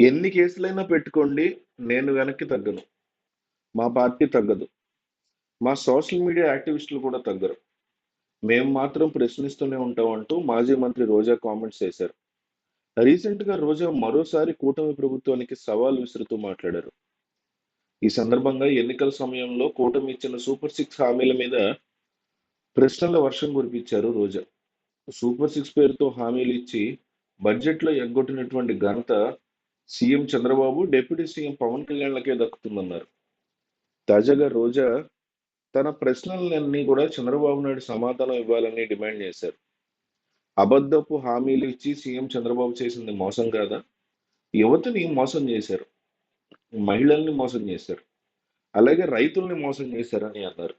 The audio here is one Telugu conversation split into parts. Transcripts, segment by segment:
ఎన్ని కేసులైనా పెట్టుకోండి నేను వెనక్కి తగ్గను. మా పార్టీ తగ్గదు. మా సోషల్ మీడియా యాక్టివిస్టులు కూడా తగ్గరు. మేము మాత్రం ప్రశ్నిస్తూనే ఉంటాం అంటూ మాజీ మంత్రి రోజా కామెంట్స్ చేశారు. రీసెంట్గా రోజా మరోసారి కూటమి ప్రభుత్వానికి సవాల్ విసురుతూ మాట్లాడారు. ఈ సందర్భంగా ఎన్నికల సమయంలో కూటమి ఇచ్చిన సూపర్ సిక్స్ హామీల మీద ప్రశ్నల వర్షం కురిపించారు రోజా. సూపర్ సిక్స్ పేరుతో హామీలు ఇచ్చి బడ్జెట్లో ఎగ్గొట్టినటువంటి ఘనత CM Chandrababu deputy CM Pawan కళ్యాణ్లకే దక్కుతుందన్నారు. తాజాగా రోజా తన ప్రశ్నలన్నీ కూడా చంద్రబాబు నాయుడు సమాధానం ఇవ్వాలని డిమాండ్ చేశారు. అబద్ధపు హామీలు ఇచ్చి సీఎం చంద్రబాబు చేసింది మోసం కాదా? యువతని మోసం చేశారు? మహిళల్ని మోసం చేశారు. అలాగే రైతుల్ని మోసం చేశారని అన్నారు.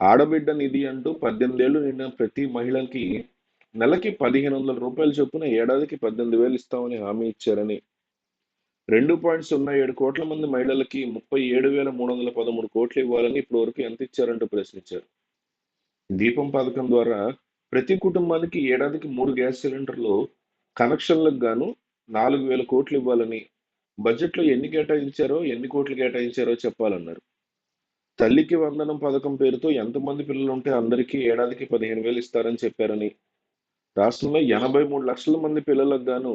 ఆడబిడ్డ నిధి అంటూ పద్దెనిమిదేళ్ళు నిండిన ప్రతి మహిళకి నెలకి పదిహేను వందల రూపాయల చొప్పున ఏడాదికి పద్దెనిమిది వేలు ఇస్తామని హామీ ఇచ్చారని రెండు పాయింట్ సున్నా ఏడు కోట్ల మంది మహిళలకి ముప్పై ఏడు వేల మూడు వందల పదమూడు కోట్లు ఇవ్వాలని ఇప్పటి వరకు ఎంత ఇచ్చారంటూ ప్రశ్నించారు. దీపం పథకం ద్వారా ప్రతి కుటుంబానికి ఏడాదికి మూడు గ్యాస్ సిలిండర్లు కనెక్షన్లకు గాను నాలుగు వేల కోట్లు ఇవ్వాలని బడ్జెట్లో ఎన్ని కేటాయించారో ఎన్ని కోట్లు కేటాయించారో చెప్పాలన్నారు. తల్లికి వందనం పథకం పేరుతో ఎంతమంది పిల్లలు ఉంటే అందరికీ ఏడాదికి పదిహేను వేలు ఇస్తారని చెప్పారని. రాష్ట్రంలో ఎనభై మూడు లక్షల మంది పిల్లలకు గాను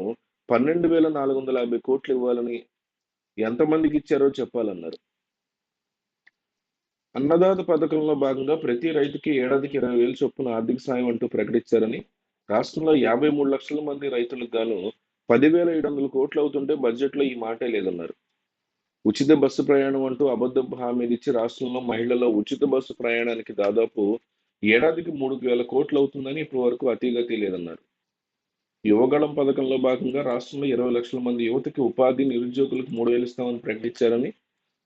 పన్నెండు వేల నాలుగు వందల యాభై కోట్లు ఇవ్వాలని ఎంతమందికి ఇచ్చారో చెప్పాలన్నారు. అన్నదాత పథకంలో భాగంగా ప్రతి రైతుకి ఏడాదికి ఇరవై వేల చొప్పున ఆర్థిక సాయం అంటూ ప్రకటించారని రాష్ట్రంలో యాభై మూడు లక్షల మంది రైతులకు గాను పదివేల ఏడు వందల కోట్లు అవుతుంటే బడ్జెట్లో ఈ మాటే లేదన్నారు. ఉచిత బస్సు ప్రయాణం అంటూ అబద్ధపు హామీలు ఇచ్చి రాష్ట్రంలో మహిళల ఉచిత బస్సు ప్రయాణానికి దాదాపు ఏడాదికి మూడు వేల కోట్లు అవుతుందని ఇప్పటి వరకు అతిగతి లేదన్నారు యువగళం పథకంలో భాగంగా రాష్ట్రంలో ఇరవై లక్షల మంది యువతకి ఉపాధి నిరుద్యోగులకు మూడు వేలు ఇస్తామని ప్రకటించారని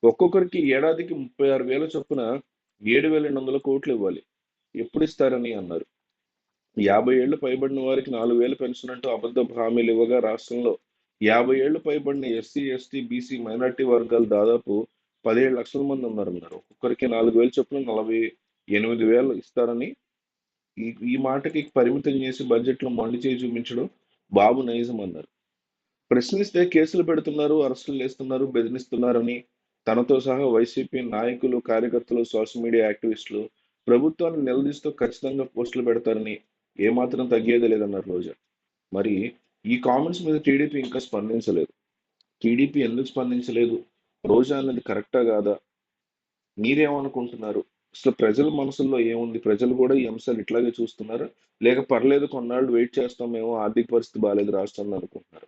ఒక్కొక్కరికి ఏడాదికి ముప్పై ఆరు వేల చొప్పున ఏడు వేల ఎనిమిది వందల కోట్లు ఇవ్వాలి. ఎప్పుడు ఇస్తారని అన్నారు. యాభై ఏళ్ళు పైబడిన వారికి నాలుగు వేలు పెన్షన్ అంటూ అబద్ధ హామీలు ఇవ్వగా రాష్ట్రంలో యాభై ఏళ్ళు పైబడిన ఎస్సీ ఎస్టీ బీసీ మైనార్టీ వర్గాలు దాదాపు పదిహేడు లక్షల మంది ఉన్నారన్నారు. ఒక్కొక్కరికి నాలుగు వేలు చొప్పున నలభై ఎనిమిది వేలు ఇస్తారని ఈ ఈ మాటకి పరిమితం చేసి బడ్జెట్లో మొండి చేయి చూపించడం బాబు నైజం అన్నారు. ప్రశ్నిస్తే కేసులు పెడుతున్నారు అరెస్టులు చేస్తున్నారు బెదిరిస్తున్నారని తనతో సహా వైసీపీ నాయకులు కార్యకర్తలు సోషల్ మీడియా యాక్టివిస్టులు ప్రభుత్వాన్ని నిలదీస్తూ ఖచ్చితంగా పోస్టులు పెడతారని ఏమాత్రం తగ్గేది లేదన్నారు రోజా. మరి ఈ కామెంట్స్ మీద టీడీపీ ఇంకా స్పందించలేదు. టీడీపీ ఎందుకు స్పందించలేదు? రోజా అన్నది కరెక్టా కాదా? మీరేమనుకుంటున్నారు? అసలు ప్రజల మనసుల్లో ఏముంది? ప్రజలు కూడా ఈ అంశాలు ఇట్లాగే చూస్తున్నారు. లేక పర్లేదు కొన్నాళ్ళు వెయిట్ చేస్తామేమో ఆర్థిక పరిస్థితి బాగాలేదు రాష్ట్రంలో అనుకుంటున్నారు.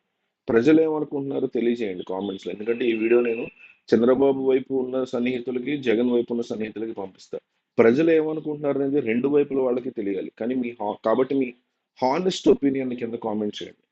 ప్రజలు ఏమనుకుంటున్నారో తెలియజేయండి కామెంట్స్లో. ఎందుకంటే ఈ వీడియో నేను చంద్రబాబు వైపు ఉన్న సన్నిహితులకి జగన్ వైపు ఉన్న సన్నిహితులకి పంపిస్తా. ప్రజలు ఏమనుకుంటున్నారు అనేది రెండు వైపుల వాళ్ళకి తెలియాలి. కానీ మీ హా- కాబట్టి మీ హానెస్ట్ ఒపీనియన్ కింద కామెంట్ చేయండి.